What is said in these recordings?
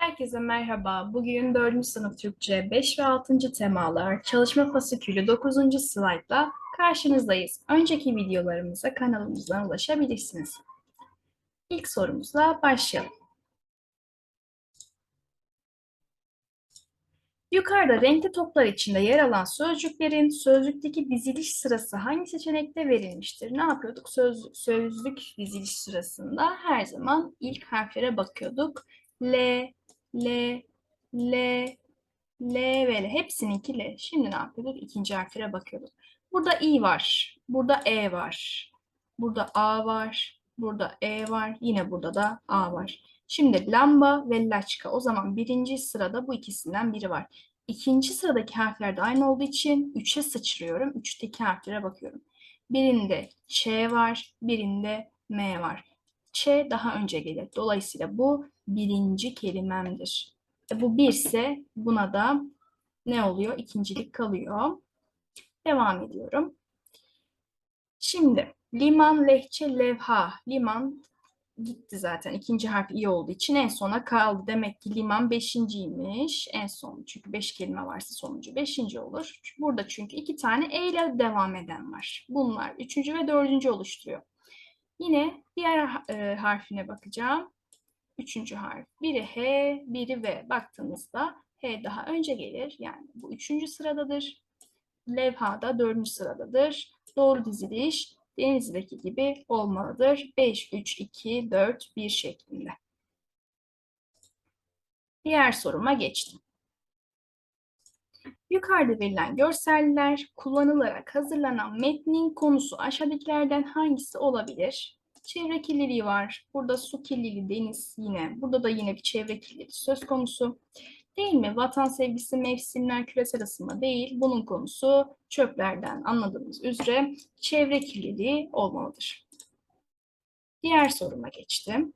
Herkese merhaba. Bugün 4. sınıf Türkçe 5 ve 6. temalar çalışma fasikülü 9. slaytla karşınızdayız. Önceki videolarımıza kanalımızdan ulaşabilirsiniz. İlk sorumuzla başlayalım. Yukarıda renkli toplar içinde yer alan sözcüklerin sözlükteki diziliş sırası hangi seçenekte verilmiştir? Ne yapıyorduk? Söz, sözlük diziliş sırasında her zaman ilk harflere bakıyorduk. L, L, L, L ve L. Hepsininki L. Şimdi ne yapıyorduk? İkinci harflere bakıyorduk. Burada I var. Burada E var. Burada A var. Burada E var. Yine burada da A var. Şimdi lamba ve laçka. O zaman birinci sırada bu ikisinden biri var. İkinci sıradaki harfler de aynı olduğu için 3'e sıçrıyorum. 3'teki harflere bakıyorum. Birinde Ç var, birinde M var. Ç daha önce gelir. Dolayısıyla bu birinci kelimemdir. E, bu birse buna da ne oluyor? İkincilik kalıyor. Devam ediyorum. Şimdi liman, lehçe, levha. Liman gitti zaten. İkinci harf iyi olduğu için en sona kaldı. Demek ki liman beşinciymiş. En son çünkü beş kelime varsa sonuncu beşinci olur. Burada çünkü iki tane E ile devam eden var. Bunlar üçüncü ve dördüncü oluşturuyor. Yine diğer e, harfine bakacağım. Üçüncü harf. Biri H, biri V. Baktığımızda H daha önce gelir. Yani bu üçüncü sıradadır. Levha da dördüncü sıradadır. Doğru diziliş Denizli'deki gibi olmalıdır. 5, 3, 2, 4, 1 şeklinde. Diğer soruma geçtim. Yukarıda verilen görseller kullanılarak hazırlanan metnin konusu aşağıdakilerden hangisi olabilir? Çevre kirliliği var. Burada su kirliliği, deniz yine. Burada da yine bir çevre kirliliği söz konusu. Değil mi? Vatan sevgisi, mevsimler, küresel ısınma değil. Bunun konusu çöplerden anladığımız üzere çevre kirliliği olmalıdır. Diğer soruma geçtim.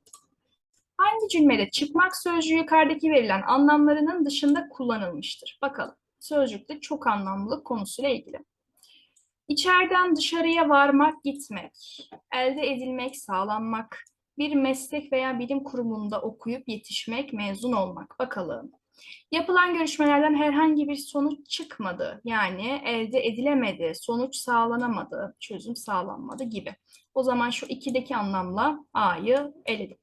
Hangi cümlede çıkmak sözcüğü yukarıdaki verilen anlamlarının dışında kullanılmıştır? Bakalım. Sözcükte çok anlamlılık konusuyla ilgili. İçeriden dışarıya varmak, gitmek, elde edilmek, sağlanmak, bir meslek veya bilim kurumunda okuyup yetişmek, mezun olmak. Bakalım. Yapılan görüşmelerden herhangi bir sonuç çıkmadı. Yani elde edilemedi, sonuç sağlanamadı, çözüm sağlanmadı gibi. O zaman şu ikideki anlamla A'yı eledim.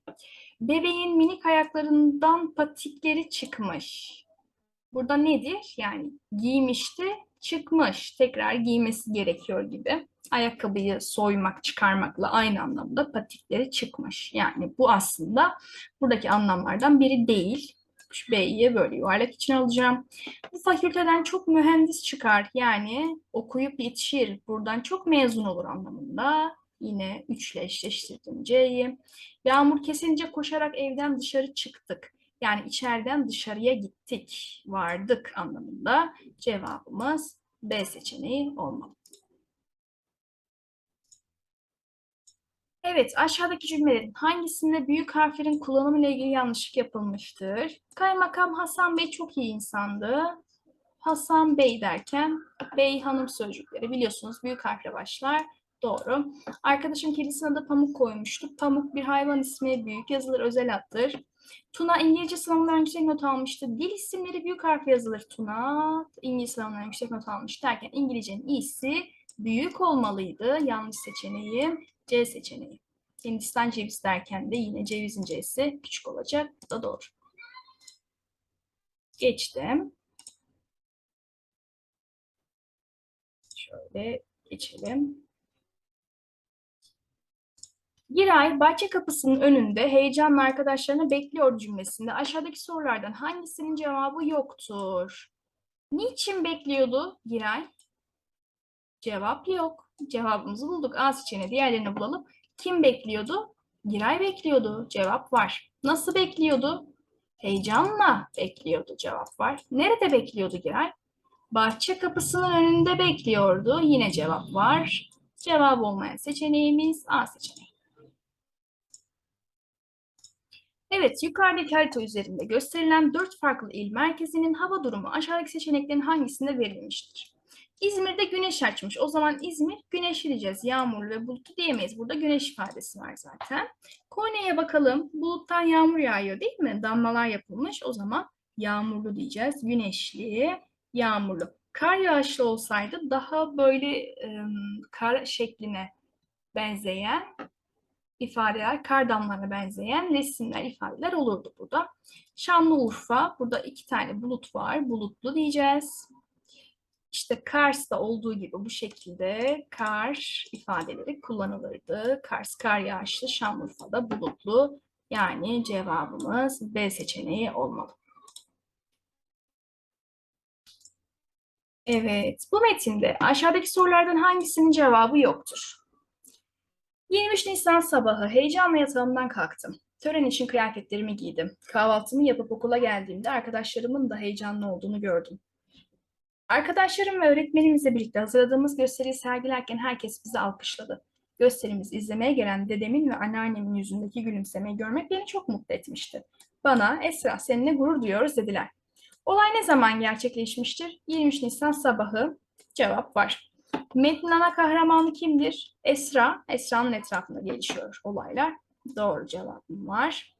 Bebeğin minik ayaklarından patikleri çıkmış. Burada nedir? Yani giymişti, çıkmış. Tekrar giymesi gerekiyor gibi. Ayakkabıyı soymak, çıkarmakla aynı anlamda patikleri çıkmış. Yani bu aslında buradaki anlamlardan biri değil. Şu B'yi böyle yuvarlak için alacağım. Bu fakülteden çok mühendis çıkar. Yani okuyup yetişir. Buradan çok mezun olur anlamında. Yine 3 ile eşleştirdim C'yi. Yağmur kesince koşarak evden dışarı çıktık. Yani içeriden dışarıya gittik, vardık anlamında cevabımız B seçeneği olmalı. Evet, aşağıdaki cümlelerin hangisinde büyük harflerin kullanımı ile ilgili yanlışlık yapılmıştır? Kaymakam Hasan Bey çok iyi insandı. Hasan Bey derken Bey hanım sözcükleri biliyorsunuz büyük harfle başlar. Doğru. Arkadaşım kedisine adı Pamuk koymuştu. Pamuk bir hayvan ismi, büyük yazılır, özel attır. Tuna İngilizce sınavından yüksek not almıştı. Dil isimleri büyük harfle yazılır. Tuna İngilizce sınavından yüksek not almış derken İngilizcenin iyisi büyük olmalıydı. Yanlış seçeneği C seçeneği. Hindistan ceviz derken de yine cevizin C'si küçük olacak. Bu da doğru. Geçtim. Şöyle geçelim. Giray bahçe kapısının önünde heyecanla arkadaşlarını bekliyor cümlesinde aşağıdaki sorulardan hangisinin cevabı yoktur? Niçin bekliyordu Giray? Cevap yok. Cevabımızı bulduk. A seçeneği diğerlerini bulalım. Kim bekliyordu? Giray bekliyordu. Cevap var. Nasıl bekliyordu? Heyecanla bekliyordu. Cevap var. Nerede bekliyordu Giray? Bahçe kapısının önünde bekliyordu. Yine cevap var. Cevap olmayan seçeneğimiz A seçeneği. Evet, yukarıdaki harita üzerinde gösterilen dört farklı il merkezinin hava durumu aşağıdaki seçeneklerin hangisinde verilmiştir? İzmir'de güneş açmış. O zaman İzmir güneşli diyeceğiz. Yağmurlu ve bulutlu diyemeyiz. Burada güneş ifadesi var zaten. Konya'ya bakalım. Buluttan yağmur yağıyor değil mi? Damlalar yapılmış. O zaman yağmurlu diyeceğiz. Güneşli, yağmurlu. Kar yağışlı olsaydı daha böyle ım, kar şekline benzeyen ifadeler, kar damlarına benzeyen resimler, ifadeler olurdu burada. Şanlıurfa, burada iki tane bulut var. Bulutlu diyeceğiz. İşte Kars'ta olduğu gibi bu şekilde kar ifadeleri kullanılırdı. Kars kar yağışlı, Şanlıurfa'da bulutlu. Yani cevabımız B seçeneği olmalı. Evet, bu metinde aşağıdaki sorulardan hangisinin cevabı yoktur? 23 Nisan sabahı heyecanla yatağımdan kalktım. Tören için kıyafetlerimi giydim. Kahvaltımı yapıp okula geldiğimde arkadaşlarımın da heyecanlı olduğunu gördüm. Arkadaşlarım ve öğretmenimizle birlikte hazırladığımız gösteriyi sergilerken herkes bizi alkışladı. Gösterimizi izlemeye gelen dedemin ve anneannemin yüzündeki gülümsemeyi görmek beni çok mutlu etmişti. Bana Esra seninle gurur duyuyoruz dediler. Olay ne zaman gerçekleşmiştir? 23 Nisan sabahı cevap var. Metnin ana kahramanı kimdir? Esra. Esra'nın etrafında gelişiyor olaylar. Doğru cevabım var.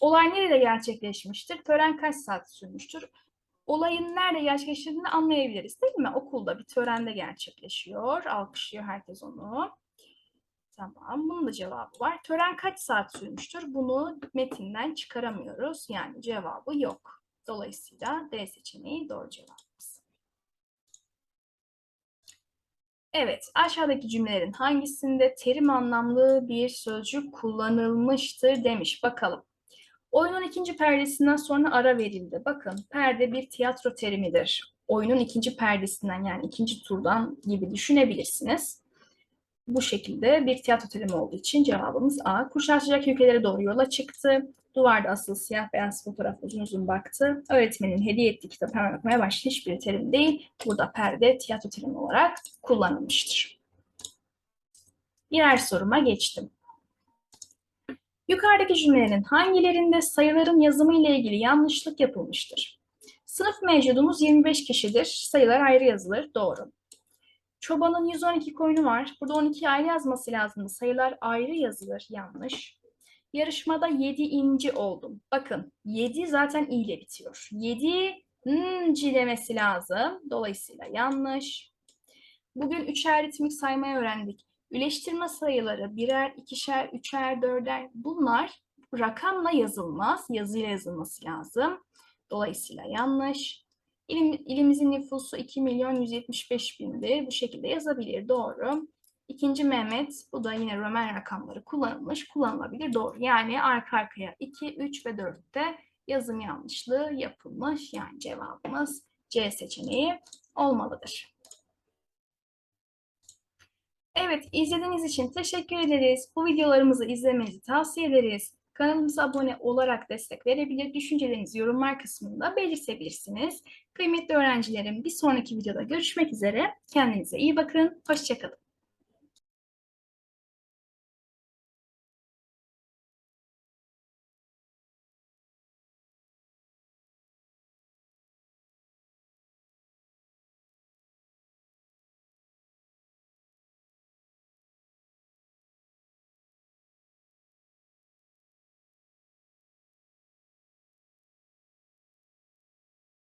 Olay nerede gerçekleşmiştir? Tören kaç saat sürmüştür? Olayın nerede gerçekleştiğini anlayabiliriz değil mi? Okulda bir törende gerçekleşiyor. Alkışlıyor herkes onu. Tamam, bunun da cevabı var. Tören kaç saat sürmüştür? Bunu metinden çıkaramıyoruz. Yani cevabı yok. Dolayısıyla D seçeneği doğru cevabımız. Evet, aşağıdaki cümlelerin hangisinde terim anlamlı bir sözcük kullanılmıştır demiş. Bakalım. Oyunun ikinci perdesinden sonra ara verildi. Bakın, perde bir tiyatro terimidir. Oyunun ikinci perdesinden yani ikinci turdan gibi düşünebilirsiniz. Bu şekilde bir tiyatro terimi olduğu için cevabımız A. Kuşlar sıcak ülkelere doğru yola çıktı. Duvarda asılı siyah beyaz fotoğraf uzun uzun baktı. Öğretmenin hediye ettiği kitabı hemen okumaya başladı. Hiçbir terim değil. Burada perde tiyatro terimi olarak kullanılmıştır. Diğer soruma geçtim. Yukarıdaki cümlelerin hangilerinde sayıların yazımı ile ilgili yanlışlık yapılmıştır? Sınıf mevcudumuz 25 kişidir. Sayılar ayrı yazılır. Doğru. Çobanın 112 koyunu var. Burada 12 ayrı yazması lazım. Sayılar ayrı yazılır. Yanlış. Yarışmada 7 inci oldum. Bakın 7 zaten i ile bitiyor. 7 nci demesi lazım. Dolayısıyla yanlış. Bugün üçer ritmik saymayı öğrendik. Üleştirme sayıları birer, ikişer, üçer, dörder bunlar rakamla yazılmaz. Yazıyla yazılması lazım. Dolayısıyla yanlış. İlim, ilimizin nüfusu 2 milyon 175 bindir. Bu şekilde yazabilir. Doğru. İkinci Mehmet, bu da yine Roman rakamları kullanılmış, kullanılabilir. Doğru. Yani arka arkaya 2, 3 ve 4'te yazım yanlışlığı yapılmış. Yani cevabımız C seçeneği olmalıdır. Evet, izlediğiniz için teşekkür ederiz. Bu videolarımızı izlemenizi tavsiye ederiz. Kanalımıza abone olarak destek verebilir, düşüncelerinizi yorumlar kısmında belirtebilirsiniz. Kıymetli öğrencilerim, bir sonraki videoda görüşmek üzere. Kendinize iyi bakın, hoşçakalın.